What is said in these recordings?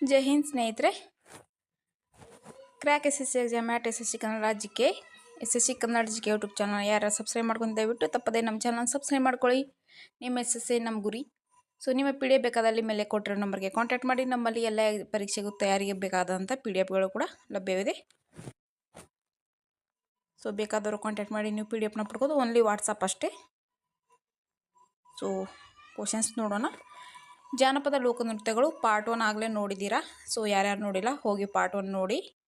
ಜೈ ಹಿಂದ್ ಸ್ನೇಹಿತರೆ. Crack S S C exam S S C Kannada ರಾಜ್ಯಕ್ಕೆ S S C Kannada ರಾಜ್ಯಕ್ಕೆ YouTube channel ಯಾರು subscribe ಮಾಡ್ಕೊಂಡು ದಯವಿಟ್ಟು ತಪ್ಪದೇ ನಮ್ಮ ಚಾನಲ್ ಸಬ್ಸ್ಕ್ರೈಬ್ ಮಾಡ್ಕೊಳ್ಳಿ. ನಿಮ್ಮ ಎಸ್ ಎಸ್ ಸಿ ನಮ್ಮ ಗುರಿ. ಸೊ ನಿಮ್ಮ ಪಿ ಡಿ ಎಫ್ ಬೇಕಾದಲ್ಲಿ ಮೇಲೆ ಕೊಟ್ಟಿರೋ ನಂಬರ್ಗೆ ಕಾಂಟ್ಯಾಕ್ಟ್ ಮಾಡಿ. ನಮ್ಮಲ್ಲಿ ಎಲ್ಲ ಪರೀಕ್ಷೆಗೂ ತಯಾರಿಗೆ ಬೇಕಾದಂಥ ಪಿ ಡಿ ಎಫ್ಗಳು ಕೂಡ ಲಭ್ಯವಿದೆ. ಸೊ ಬೇಕಾದವರು ಕಾಂಟ್ಯಾಕ್ಟ್ ಮಾಡಿ. ನೀವು ಪಿ ಡಿ ಎಫ್ನ ಪಡ್ಕೋದು ಓನ್ಲಿ ವಾಟ್ಸಪ್ ಅಷ್ಟೇ. ಸೊ ಕ್ವಶನ್ಸ್ ನೋಡೋಣ. ಜಾನಪದ ಲೋಕನೃತ್ಯಗಳು ಪಾರ್ಟ್ ಒನ್ ಆಗಲೇ ನೋಡಿದ್ದೀರಾ? ಸೊ ಯಾರ್ಯಾರು ನೋಡಿಲ್ಲ, ಹೋಗಿ ಪಾರ್ಟ್ ಒನ್ ನೋಡಿ.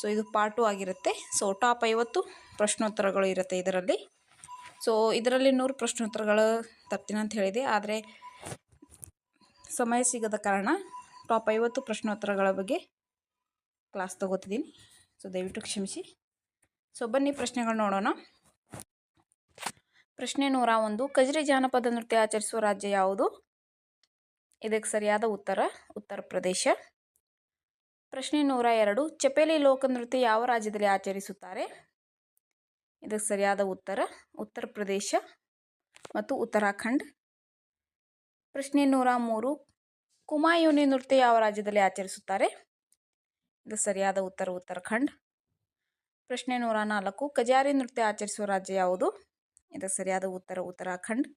ಸೊ ಇದು ಪಾರ್ಟ್ ಟು ಆಗಿರುತ್ತೆ. ಸೊ ಟಾಪ್ ಐವತ್ತು ಪ್ರಶ್ನೋತ್ತರಗಳು ಇರುತ್ತೆ ಇದರಲ್ಲಿ. ಸೊ ಇದರಲ್ಲಿ ನೂರು ಪ್ರಶ್ನೋತ್ತರಗಳು ತರ್ತೀನಿ ಅಂತ ಹೇಳಿದೆ. ಆದರೆ, ಸಮಯ ಸಿಗದ ಕಾರಣ ಟಾಪ್ ಐವತ್ತು ಪ್ರಶ್ನೋತ್ತರಗಳ ಬಗ್ಗೆ ಕ್ಲಾಸ್ ತಗೋತಿದ್ದೀನಿ. ಸೊ ದಯವಿಟ್ಟು ಕ್ಷಮಿಸಿ. ಸೊ ಬನ್ನಿ ಪ್ರಶ್ನೆಗಳು ನೋಡೋಣ. ಪ್ರಶ್ನೆ ನೂರ ಒಂದು, ಕಜರಿ ಜಾನಪದ ನೃತ್ಯ ಆಚರಿಸುವ ರಾಜ್ಯ ಯಾವುದು? ಇದಕ್ಕೆ ಸರಿಯಾದ ಉತ್ತರ ಉತ್ತರ ಪ್ರದೇಶ. ಪ್ರಶ್ನೆ ನೂರ ಎರಡು, ಚಪೇಲಿ ಲೋಕನೃತ್ಯ ಯಾವ ರಾಜ್ಯದಲ್ಲಿ ಆಚರಿಸುತ್ತಾರೆ? ಇದಕ್ಕೆ ಸರಿಯಾದ ಉತ್ತರ ಉತ್ತರ ಪ್ರದೇಶ ಮತ್ತು ಉತ್ತರಾಖಂಡ್. ಪ್ರಶ್ನೆ ನೂರ ಮೂರು, ಕುಮಾಯೂನಿ ನೃತ್ಯ ಯಾವ ರಾಜ್ಯದಲ್ಲಿ ಆಚರಿಸುತ್ತಾರೆ? ಇದು ಸರಿಯಾದ ಉತ್ತರ, ಉತ್ತರಾಖಂಡ್. ಪ್ರಶ್ನೆ ನೂರ ನಾಲ್ಕು, ಕಜಾರಿ ನೃತ್ಯ ಆಚರಿಸುವ ರಾಜ್ಯ ಯಾವುದು? ಇದಕ್ಕೆ ಸರಿಯಾದ ಉತ್ತರ, ಉತ್ತರಾಖಂಡ್.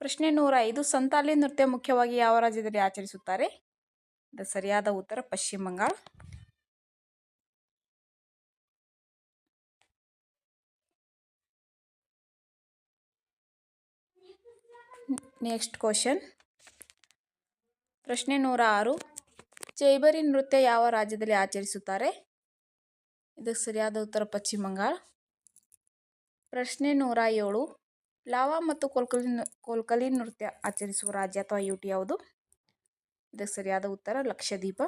ಪ್ರಶ್ನೆ ನೂರ ಐದು ಸಂತಾಲಿ ನೃತ್ಯ ಮುಖ್ಯವಾಗಿ ಯಾವ ರಾಜ್ಯದಲ್ಲಿ ಆಚರಿಸುತ್ತಾರೆ? ಸರಿಯಾದ ಉತ್ತರ ಪಶ್ಚಿಮ ಬಂಗಾಳ. ನೆಕ್ಸ್ಟ್ ಕ್ವಶನ್ ಪ್ರಶ್ನೆ ನೂರ ಆರು, ಚೈಬರಿ ನೃತ್ಯ ಯಾವ ರಾಜ್ಯದಲ್ಲಿ ಆಚರಿಸುತ್ತಾರೆ? ಇದಕ್ಕೆ ಸರಿಯಾದ ಉತ್ತರ ಪಶ್ಚಿಮ ಬಂಗಾಳ. ಪ್ರಶ್ನೆ ನೂರ ಏಳು ಲಾವಾ ಮತ್ತು ಕೋಲ್ಕಲಿ ಕೋಲ್ಕಲಿ ನೃತ್ಯ ಆಚರಿಸುವ ರಾಜ್ಯ ಅಥವಾ ಯುಟಿ ಯಾವುದು? ಇದಕ್ಕೆ ಸರಿಯಾದ ಉತ್ತರ ಲಕ್ಷದೀಪ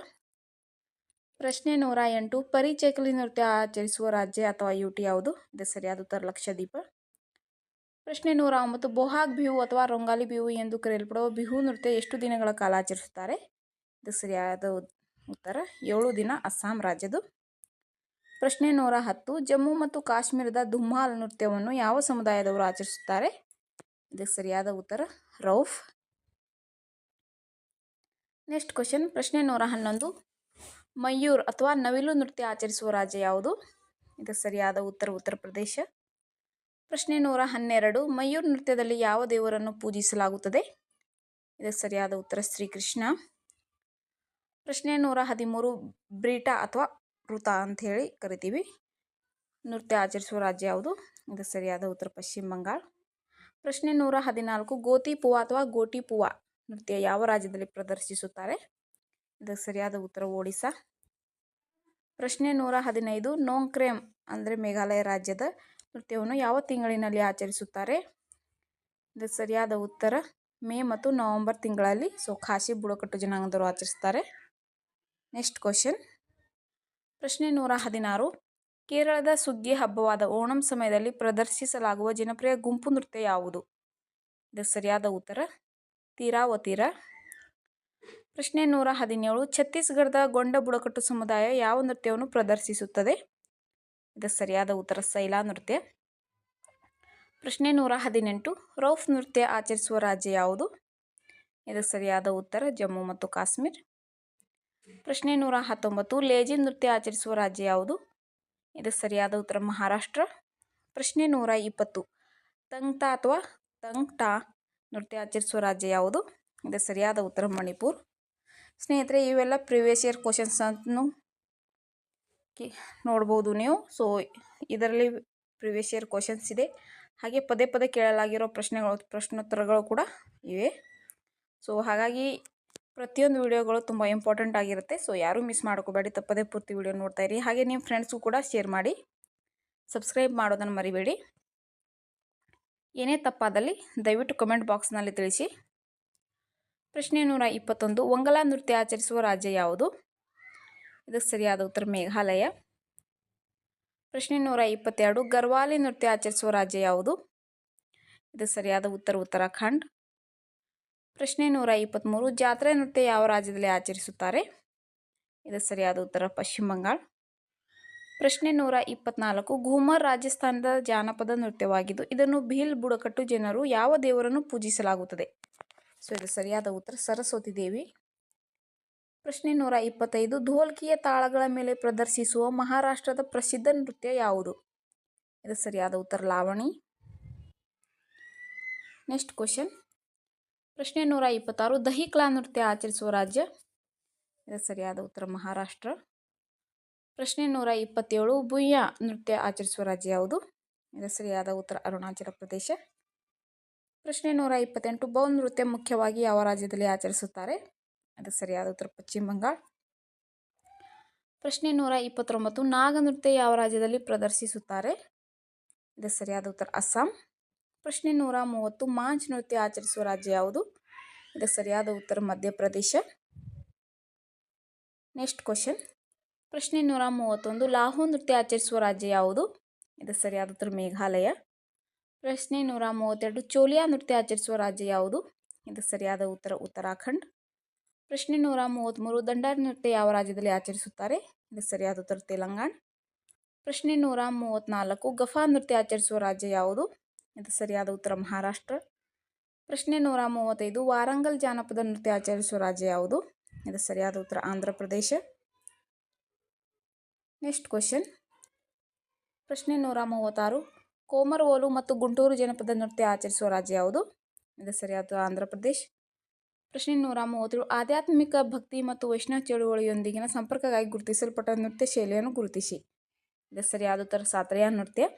ಪ್ರಶ್ನೆ ನೂರ ಎಂಟು ಪರಿಚೇಕಲಿ ನೃತ್ಯ ಆಚರಿಸುವ ರಾಜ್ಯ ಅಥವಾ ಯುಟಿ ಯಾವುದು? ಇದಕ್ಕೆ ಸರಿಯಾದ ಉತ್ತರ ಲಕ್ಷದೀಪ ಪ್ರಶ್ನೆ ನೂರ ಒಂಬತ್ತು, ಬೋಹಾಗ್ ಬಿಹು ಅಥವಾ ರೊಂಗಾಲಿ ಬಿಹು ಎಂದು ಕರೆಯಲ್ಪಡುವ ಬಿಹು ನೃತ್ಯ ಎಷ್ಟು ದಿನಗಳ ಕಾಲ ಆಚರಿಸುತ್ತಾರೆ? ಇದಕ್ಕೆ ಸರಿಯಾದ ಉತ್ತರ, ಏಳು ದಿನ ಅಸ್ಸಾಂ ರಾಜ್ಯದು ಪ್ರಶ್ನೆ ನೂರ ಹತ್ತು, ಜಮ್ಮು ಮತ್ತು ಕಾಶ್ಮೀರದ ಧುಮ್ಮಾಲ್ ನೃತ್ಯವನ್ನು ಯಾವ ಸಮುದಾಯದವರು ಆಚರಿಸುತ್ತಾರೆ? ಇದಕ್ಕೆ ಸರಿಯಾದ ಉತ್ತರ, ರೌಫ್. ನೆಕ್ಸ್ಟ್ ಕ್ವಶನ್ ಪ್ರಶ್ನೆ ನೂರ ಹನ್ನೊಂದು. ಮಯೂರ್ ಅಥವಾ ನವಿಲು ನೃತ್ಯ ಆಚರಿಸುವ ರಾಜ್ಯ ಯಾವುದು? ಇದಕ್ಕೆ ಸರಿಯಾದ ಉತ್ತರ ಉತ್ತರ ಪ್ರದೇಶ. ಪ್ರಶ್ನೆ ನೂರ ಹನ್ನೆರಡು, ಮಯೂರ್ ನೃತ್ಯದಲ್ಲಿ ಯಾವ ದೇವರನ್ನು ಪೂಜಿಸಲಾಗುತ್ತದೆ? ಇದಕ್ಕೆ ಸರಿಯಾದ ಉತ್ತರ, ಶ್ರೀಕೃಷ್ಣ. ಪ್ರಶ್ನೆ ನೂರ ಹದಿಮೂರು, ಬ್ರೀಟಾ ಅಥವಾ ವೃತ ಹೇಳಿ ಕರಿತೀವಿ. ನೃತ್ಯ ಆಚರಿಸುವ ರಾಜ್ಯ ಯಾವುದು? ಇದು ಸರಿಯಾದ ಉತ್ತರ ಪಶ್ಚಿಮ ಬಂಗಾಳ. ಪ್ರಶ್ನೆ ನೂರ ಹದಿನಾಲ್ಕು, ಗೋತಿ ಅಥವಾ ಗೋಟಿ ಪುವ ನೃತ್ಯ ಯಾವ ರಾಜ್ಯದಲ್ಲಿ ಪ್ರದರ್ಶಿಸುತ್ತಾರೆ? ಇದಕ್ಕೆ ಸರಿಯಾದ ಉತ್ತರ ಒಡಿಸ್ಸಾ. ಪ್ರಶ್ನೆ ನೂರ ಹದಿನೈದು ನೋಂಕ್ರೇಮ್ ಅಂದರೆ ಮೇಘಾಲಯ ರಾಜ್ಯದ ನೃತ್ಯವನ್ನು ಯಾವ ತಿಂಗಳಿನಲ್ಲಿ ಆಚರಿಸುತ್ತಾರೆ? ಇದಕ್ಕೆ ಸರಿಯಾದ ಉತ್ತರ, ಮೇ ಮತ್ತು ನವೆಂಬರ್ ತಿಂಗಳಲ್ಲಿ ಸೊ ಖಾಸಿ ಬುಡಕಟ್ಟು ಜನಾಂಗದವರು ಆಚರಿಸ್ತಾರೆ. Next question. ಪ್ರಶ್ನೆ ನೂರ ಹದಿನಾರು. ಕೇರಳದ ಸುಗ್ಗಿ ಹಬ್ಬವಾದ ಓಣಂ ಸಮಯದಲ್ಲಿ ಪ್ರದರ್ಶಿಸಲಾಗುವ ಜನಪ್ರಿಯ ಗುಂಪು ನೃತ್ಯ ಯಾವುದು? ಇದು ಸರಿಯಾದ ಉತ್ತರ, ತೀರಾವತೀರ. ಪ್ರಶ್ನೆ ನೂರ ಹದಿನೇಳು, ಛತ್ತೀಸ್ಗಢದ ಗೊಂಡ ಬುಡಕಟ್ಟು ಸಮುದಾಯ ಯಾವ ನೃತ್ಯವನ್ನು ಪ್ರದರ್ಶಿಸುತ್ತದೆ? ಇದು ಸರಿಯಾದ ಉತ್ತರ ಸೈಲಾ ನೃತ್ಯ. ಪ್ರಶ್ನೆ ನೂರ ಹದಿನೆಂಟು, ರೌಫ್ ನೃತ್ಯ ಆಚರಿಸುವ ರಾಜ್ಯ ಯಾವುದು? ಇದಕ್ಕೆ ಸರಿಯಾದ ಉತ್ತರ, ಜಮ್ಮು ಮತ್ತು ಕಾಶ್ಮೀರ್. ಪ್ರಶ್ನೆ ನೂರ ಹತ್ತೊಂಬತ್ತು, ಲೇಜಿ ನೃತ್ಯ ಆಚರಿಸುವ ರಾಜ್ಯ ಯಾವುದು? ಇದು ಸರಿಯಾದ ಉತ್ತರ ಮಹಾರಾಷ್ಟ್ರ. ಪ್ರಶ್ನೆ ನೂರ ಇಪ್ಪತ್ತು, ತಂಗ್ತಾ ಅಥವಾ ತಂಗ್ಟಾ ನೃತ್ಯ ಆಚರಿಸುವ ರಾಜ್ಯ ಯಾವುದು? ಇದು ಸರಿಯಾದ ಉತ್ತರ ಮಣಿಪುರ್. ಸ್ನೇಹಿತರೆ, ಇವೆಲ್ಲ ಪ್ರಿವಿಯಸ್ ಇಯರ್ ಕ್ವಶನ್ಸ್ ಅಂತ ಕಿ, ನೋಡ್ಬೋದು ನೀವು. ಸೊ ಇದರಲ್ಲಿ ಪ್ರಿವಿಯಸ್ ಇಯರ್ ಕ್ವಶನ್ಸ್ ಇದೆ. ಹಾಗೆ ಪದೇ ಪದೇ ಕೇಳಲಾಗಿರೋ ಪ್ರಶ್ನೆಗಳು, ಪ್ರಶ್ನೋತ್ತರಗಳು ಕೂಡ ಇವೆ. ಸೊ ಹಾಗಾಗಿ ಪ್ರತಿಯೊಂದು ವಿಡಿಯೋಗಳು ತುಂಬ ಇಂಪಾರ್ಟೆಂಟ್ ಆಗಿರುತ್ತೆ. ಸೊ ಯಾರೂ ಮಿಸ್ ಮಾಡ್ಕೋಬೇಡಿ. ತಪ್ಪದೇ ಪೂರ್ತಿ ವಿಡಿಯೋ ನೋಡ್ತಾ ಇರಿ. ಹಾಗೆ ನಿಮ್ಮ ಫ್ರೆಂಡ್ಸ್ಗೂ ಕೂಡ ಶೇರ್ ಮಾಡಿ. ಸಬ್ಸ್ಕ್ರೈಬ್ ಮಾಡೋದನ್ನು ಮರಿಬೇಡಿ. ಏನೇ ತಪ್ಪಾದಲ್ಲಿ ದಯವಿಟ್ಟು ಕಮೆಂಟ್ ಬಾಕ್ಸ್ನಲ್ಲಿ ತಿಳಿಸಿ. ಪ್ರಶ್ನೆ ನೂರ ಇಪ್ಪತ್ತೊಂದು. ಒಂಗಲ ನೃತ್ಯ ಆಚರಿಸುವ ರಾಜ್ಯ ಯಾವುದು? ಇದಕ್ಕೆ ಸರಿಯಾದ ಉತ್ತರ ಮೇಘಾಲಯ. ಪ್ರಶ್ನೆ ನೂರ ಇಪ್ಪತ್ತೆರಡು. ಗರ್ವಾಲಿ ನೃತ್ಯ ಆಚರಿಸುವ ರಾಜ್ಯ ಯಾವುದು? ಇದು ಸರಿಯಾದ ಉತ್ತರ ಉತ್ತರಾಖಂಡ್. ಪ್ರಶ್ನೆ ನೂರ ಇಪ್ಪತ್ತ್ಮೂರು ಜಾತ್ರೆ ನೃತ್ಯ ಯಾವ ರಾಜ್ಯದಲ್ಲಿ ಆಚರಿಸುತ್ತಾರೆ? ಇದು ಸರಿಯಾದ ಉತ್ತರ ಪಶ್ಚಿಮ ಬಂಗಾಳ. ಪ್ರಶ್ನೆ ನೂರ ಇಪ್ಪತ್ನಾಲ್ಕು. ಘೂಮರ್ ರಾಜಸ್ಥಾನದ ಜಾನಪದ ನೃತ್ಯವಾಗಿದ್ದು, ಇದನ್ನು ಭೀಲ್ ಬುಡಕಟ್ಟು ಜನರು ಯಾವ ದೇವರನ್ನು ಪೂಜಿಸಲಾಗುತ್ತದೆ? ಸೊ, ಇದು ಸರಿಯಾದ ಉತ್ತರ ಸರಸ್ವತಿ ದೇವಿ. ಪ್ರಶ್ನೆ ನೂರ ಇಪ್ಪತ್ತೈದು. ಧೋಲ್ಕಿಯ ತಾಳಗಳ ಮೇಲೆ ಪ್ರದರ್ಶಿಸುವ ಮಹಾರಾಷ್ಟ್ರದ ಪ್ರಸಿದ್ಧ ನೃತ್ಯ ಯಾವುದು? ಇದು ಸರಿಯಾದ ಉತ್ತರ ಲಾವಣಿ. Next question. ಪ್ರಶ್ನೆ ನೂರ ಇಪ್ಪತ್ತಾರು ದಹಿಕ್ಲಾ ನೃತ್ಯ ಆಚರಿಸುವ ರಾಜ್ಯ? ಇದು ಸರಿಯಾದ ಉತ್ತರ ಮಹಾರಾಷ್ಟ್ರ. ಪ್ರಶ್ನೆ ನೂರ ಇಪ್ಪತ್ತೇಳು, ಭುಯ್ಯ ನೃತ್ಯ ಆಚರಿಸುವ ರಾಜ್ಯ ಯಾವುದು? ಇದು ಸರಿಯಾದ ಉತ್ತರ ಅರುಣಾಚಲ ಪ್ರದೇಶ. ಪ್ರಶ್ನೆ ನೂರ ಇಪ್ಪತ್ತೆಂಟು, ಬೌಲ್ ನೃತ್ಯ ಮುಖ್ಯವಾಗಿ ಯಾವ ರಾಜ್ಯದಲ್ಲಿ ಆಚರಿಸುತ್ತಾರೆ? ಅದು ಸರಿಯಾದ ಉತ್ತರ ಪಶ್ಚಿಮ ಬಂಗಾಳ. ಪ್ರಶ್ನೆ ನೂರ ಇಪ್ಪತ್ತೊಂಬತ್ತು, ನಾಗ ನೃತ್ಯ ಯಾವ ರಾಜ್ಯದಲ್ಲಿ ಪ್ರದರ್ಶಿಸುತ್ತಾರೆ? ಇದು ಸರಿಯಾದ ಉತ್ತರ ಅಸ್ಸಾಂ. ಪ್ರಶ್ನೆ ನೂರ ಮೂವತ್ತು, ಮಾಂಚ್ ನೃತ್ಯ ಆಚರಿಸುವ ರಾಜ್ಯ ಯಾವುದು? ಇದಕ್ಕೆ ಸರಿಯಾದ ಉತ್ತರ ಮಧ್ಯಪ್ರದೇಶ. ನೆಕ್ಸ್ಟ್ ಕ್ವಶನ್ ಪ್ರಶ್ನೆ ನೂರ ಮೂವತ್ತೊಂದು, ಲಾಹೋ ನೃತ್ಯ ಆಚರಿಸುವ ರಾಜ್ಯ ಯಾವುದು? ಇದಕ್ಕೆ ಸರಿಯಾದ ಉತ್ತರ ಮೇಘಾಲಯ. ಪ್ರಶ್ನೆ ನೂರ ಮೂವತ್ತೆರಡು, ಚೋಲಿಯಾ ನೃತ್ಯ ಆಚರಿಸುವ ರಾಜ್ಯ ಯಾವುದು? ಇದಕ್ಕೆ ಸರಿಯಾದ ಉತ್ತರ ಉತ್ತರಾಖಂಡ್. ಪ್ರಶ್ನೆ ನೂರ ಮೂವತ್ತ್ಮೂರು ದಂಡಾರಿ ನೃತ್ಯ ಯಾವ ರಾಜ್ಯದಲ್ಲಿ ಆಚರಿಸುತ್ತಾರೆ? ಇದಕ್ಕೆ ಸರಿಯಾದ ಉತ್ತರ ತೆಲಂಗಾಣ. ಪ್ರಶ್ನೆ ನೂರ ಮೂವತ್ತ್ನಾಲ್ಕು ಗಫಾ ನೃತ್ಯ ಆಚರಿಸುವ ರಾಜ್ಯ ಯಾವುದು? ಇದು ಸರಿಯಾದ ಉತ್ತರ ಮಹಾರಾಷ್ಟ್ರ. ಪ್ರಶ್ನೆ ನೂರ ಮೂವತ್ತೈದು, ವಾರಂಗಲ್ ಜಾನಪದ ನೃತ್ಯ ಆಚರಿಸುವ ರಾಜ್ಯ ಯಾವುದು? ಇದು ಸರಿಯಾದ ಉತ್ತರ ಆಂಧ್ರ ಪ್ರದೇಶ. Next question. ಪ್ರಶ್ನೆ ನೂರ ಮೂವತ್ತಾರು, ಕೋಮರವೋಲು ಮತ್ತು ಗುಂಟೂರು ಜನಪದ ನೃತ್ಯ ಆಚರಿಸುವ ರಾಜ್ಯ ಯಾವುದು? ಇದು ಸರಿಯಾದ ಆಂಧ್ರ ಪ್ರದೇಶ್. ಪ್ರಶ್ನೆ ನೂರ ಮೂವತ್ತೇಳು, ಆಧ್ಯಾತ್ಮಿಕ ಭಕ್ತಿ ಮತ್ತು ವೈಷ್ಣವ ಚಳುವಳಿಯೊಂದಿಗಿನ ಸಂಪರ್ಕಕ್ಕಾಗಿ ಗುರುತಿಸಲ್ಪಟ್ಟ ನೃತ್ಯ ಶೈಲಿಯನ್ನು ಗುರುತಿಸಿ. ಇದು ಸರಿಯಾದ ಉತ್ತರ ಸಾತ್ರೆಯ ನೃತ್ಯ.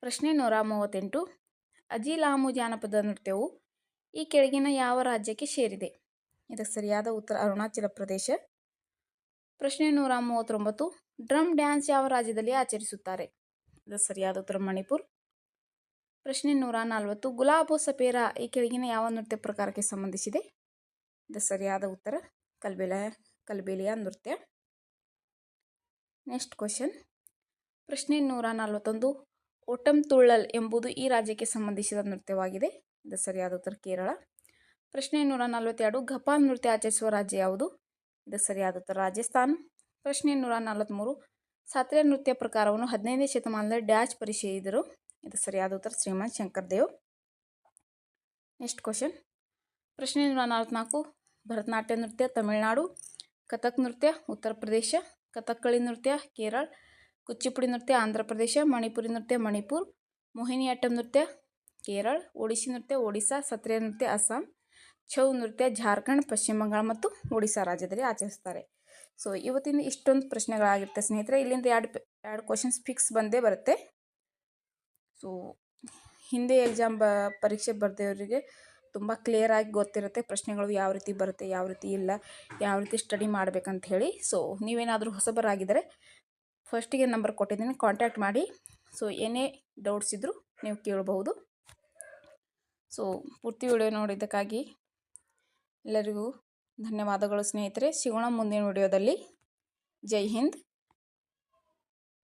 ಪ್ರಶ್ನೆ ನೂರ ಮೂವತ್ತೆಂಟು. ಅಜಿಲಾಮು ಜಾನಪದ ನೃತ್ಯವು ಈ ಕೆಳಗಿನ ಯಾವ ರಾಜ್ಯಕ್ಕೆ ಸೇರಿದೆ? ಇದು ಸರಿಯಾದ ಉತ್ತರ ಅರುಣಾಚಲ ಪ್ರದೇಶ. ಪ್ರಶ್ನೆ ನೂರ ಮೂವತ್ತೊಂಬತ್ತು. ಡ್ರಮ್ ಡ್ಯಾನ್ಸ್ ಯಾವ ರಾಜ್ಯದಲ್ಲಿ ಆಚರಿಸುತ್ತಾರೆ? ಇದಕ್ಕೆ ಸರಿಯಾದ ಉತ್ತರ ಮಣಿಪುರ್. ಪ್ರಶ್ನೆ ನೂರ ನಲವತ್ತು. ಗುಲಾಬು ಸಪೇರ ಈ ಕೆಳಗಿನ ಯಾವ ನೃತ್ಯ ಪ್ರಕಾರಕ್ಕೆ ಸಂಬಂಧಿಸಿದೆ? ಇದು ಸರಿಯಾದ ಉತ್ತರ ಕಲ್ಬೇಲ, ಕಲ್ಬೇಲಿಯ ನೃತ್ಯ. Next question. ಪ್ರಶ್ನೆ ನೂರ ನಲವತ್ತೊಂದು. ಒಟಂ ತುಳ್ಳಲ್ ಎಂಬುದು ಈ ರಾಜ್ಯಕ್ಕೆ ಸಂಬಂಧಿಸಿದ ನೃತ್ಯವಾಗಿದೆ. ಇದು ಸರಿಯಾದ ಉತ್ತರ ಕೇರಳ. ಪ್ರಶ್ನೆ ನೂರ ನಲವತ್ತೆರಡು ಘಪಾಲ್ ನೃತ್ಯ ಆಚರಿಸುವ ರಾಜ್ಯ ಯಾವುದು? ಇದು ಸರಿಯಾದ ಉತ್ತರ ರಾಜಸ್ಥಾನ. ಪ್ರಶ್ನೆ ನೂರ ನಲವತ್ತ್ಮೂರು ಸಾತ್ರೆ ನೃತ್ಯ ಪ್ರಕಾರವನ್ನು ಹದಿನೈದನೇ ಶತಮಾನದಲ್ಲಿ ಡ್ಯಾಚ್ ಪರಿಚಯಿಸಿದರು? ಇದು ಸರಿಯಾದ ಉತ್ತರ ಶ್ರೀಮಂತ್ ಶಂಕರ್ ದೇವ್. Next question. ಪ್ರಶ್ನೆ ನೂರ ನಲವತ್ನಾಲ್ಕು, ಭರತನಾಟ್ಯ ನೃತ್ಯ ತಮಿಳುನಾಡು. ಕಥಕ್ ನೃತ್ಯ, ಉತ್ತರ ಪ್ರದೇಶ. ಕಥಕ್ಕಳಿ ನೃತ್ಯ, ಕೇರಳ. ಕುಚ್ಚಿಪುಡಿ ನೃತ್ಯ ಆಂಧ್ರ ಪ್ರದೇಶ ಮಣಿಪುರಿ ನೃತ್ಯ ಮಣಿಪುರ್ ಮೋಹಿನಿಯಾಟ್ಟಂ ನೃತ್ಯ ಕೇರಳ ಒಡಿಶಿ ನೃತ್ಯ ಒಡಿಶಾ ಸತ್ರಿಯ ನೃತ್ಯ ಅಸ್ಸಾಂ ಛೌ ನೃತ್ಯ ಜಾರ್ಖಂಡ್ ಪಶ್ಚಿಮ ಬಂಗಾಳ ಮತ್ತು ಒಡಿಶಾ ರಾಜ್ಯದಲ್ಲಿ ಆಚರಿಸ್ತಾರೆ ಸೊ ಇವತ್ತಿನ ಇಷ್ಟೊಂದು ಪ್ರಶ್ನೆಗಳಾಗಿರುತ್ತೆ ಸ್ನೇಹಿತರೆ. ಇಲ್ಲಿಂದ ಎರಡು ಎರಡು ಕ್ವಶನ್ಸ್ ಫಿಕ್ಸ್ ಬಂದೇ ಬರುತ್ತೆ. ಸೊ ಹಿಂದೆ ಎಕ್ಸಾಮ್ ಬ, ಪರೀಕ್ಷೆ ಬರೆದವರಿಗೆ ತುಂಬ ಕ್ಲಿಯರಾಗಿ ಗೊತ್ತಿರುತ್ತೆ ಪ್ರಶ್ನೆಗಳು ಯಾವ ರೀತಿ ಬರುತ್ತೆ, ಯಾವ ರೀತಿ ಇಲ್ಲ, ಯಾವ ರೀತಿ ಸ್ಟಡಿ ಮಾಡಬೇಕಂತ ಹೇಳಿ. ಸೊ ನೀವೇನಾದರೂ ಹೊಸಬರಾಗಿದ್ದರೆ ಫಸ್ಟಿಗೆ ನಂಬರ್ ಕೊಟ್ಟಿದ್ದೀನಿ ಕಾಂಟ್ಯಾಕ್ಟ್ ಮಾಡಿ. ಸೊ ಏನೇ ಡೌಟ್ಸ್ ಇದ್ದರೂ ನೀವು ಕೇಳಬಹುದು. ಸೊ ಪೂರ್ತಿ ವಿಡಿಯೋ ನೋಡಿದ್ದಕ್ಕಾಗಿ ಎಲ್ಲರಿಗೂ ಧನ್ಯವಾದಗಳು ಸ್ನೇಹಿತರೆ. ಸಿಗೋಣ ಮುಂದಿನ ವಿಡಿಯೋದಲ್ಲಿ ಜೈ ಹಿಂದ್.